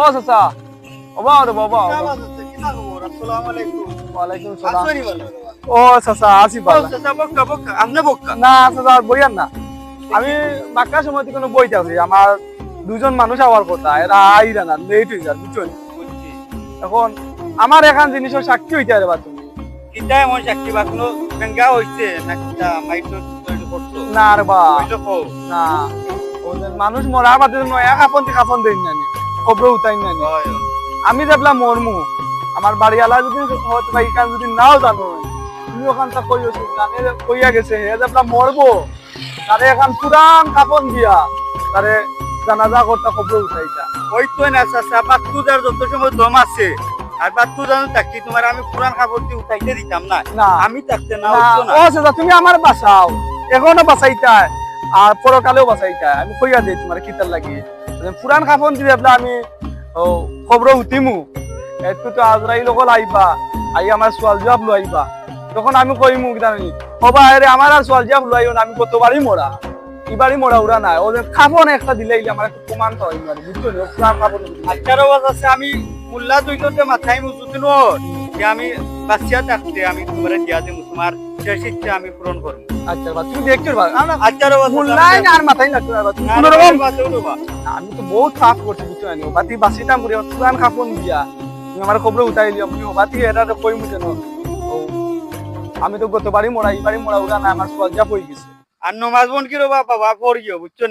ও চাচা রে বাবা আসসালামু ওয়ালাইকুম সালাম। ও চাচা আসি বক্কা বক্কা বক্কা না চাচা বইয়ার না। আমি বাক্কার সময় কোনো বইতে আছি। আমার দুজন মানুষ আওয়ার কথা। এরা আইরা না লেট হয়ে যায় বুঝছ? এখন আমার এখান জিনিসের সাক্ষী হইতে পারবা তুমি? কিটা এমন চাকরি বা কোনো গঙ্গা হইছে না কিটা মাইটো না রে বা না। মানুষ মরার বাদে নয়া কাপন কাপন দেন নানি খবর উঠাই হয় আমি দেখলাম মরমু। আমার বাড়িওয়ালা যদি হতে পারি কারণ যদি নাও জানো। তুমি ওখানটা কই আছো জানে কইয়া গেছে হে দেখলাম মরবো। তারে এখন পুরান কাপন দিয়া তারে জানাজা করতে খবর উঠাইতা ওই তো না চাচা বাত্তু যার যত সময় দম আছে আর বাত্তু জানো থাকি তোমার আমি পুরান কাপড় দিয়ে উঠাইতে দিতাম না? না। আমি থাকতে না না সেটা তুমি আমার বাঁচাও। এখনও বাঁচাইতা আর পরকালেও বাঁচাইতা আমি কইয়া দিই তোমার কিতার লাগি। পুরান কাপন দিয়ে দেখলা আমি, ও খবর উঠিমু। একটু তো আজরাইল সকল আইবা, আই আমার সোয়াল জবাব লো আইবা। তখন আমি কইমু জানি হবা আরে আমার আর সোয়াল জবাব লো আইও না, আমি কতবারই মরা এবারই মরা উড়া নাই। ওদের খাপন একটা দিলে আমার একটু প্রমাণ মানে বুঝছ না? পুরান কাপন আওয়াজ আছে, আমি মুল্লা দুইজনতে মাথায় মুজুতে নয় যে আমি বাচ্চা থাকতে আমি তোমার দিয়া দিমু তোমার শেষ ইচ্ছা আমি পূরণ করব। আচ্ছা বা তুমি দেখছ আচ্ছার আর মাথায় না চলো বা। আমি তো বহুত কাজ করছি বুঝছ না বাতি বাসিতাম করে পুরান কাপন দিয়া তুমি আমার খবর উঠাই লিও আমি বাতি এটা তো কই মুছে ও আমি তো গতবারই মরা মরা উড়া না আমার জবাব হয়ে গেছে। আর নমাজ বোন কি রবা বাবা পড়িও বুঝছ না?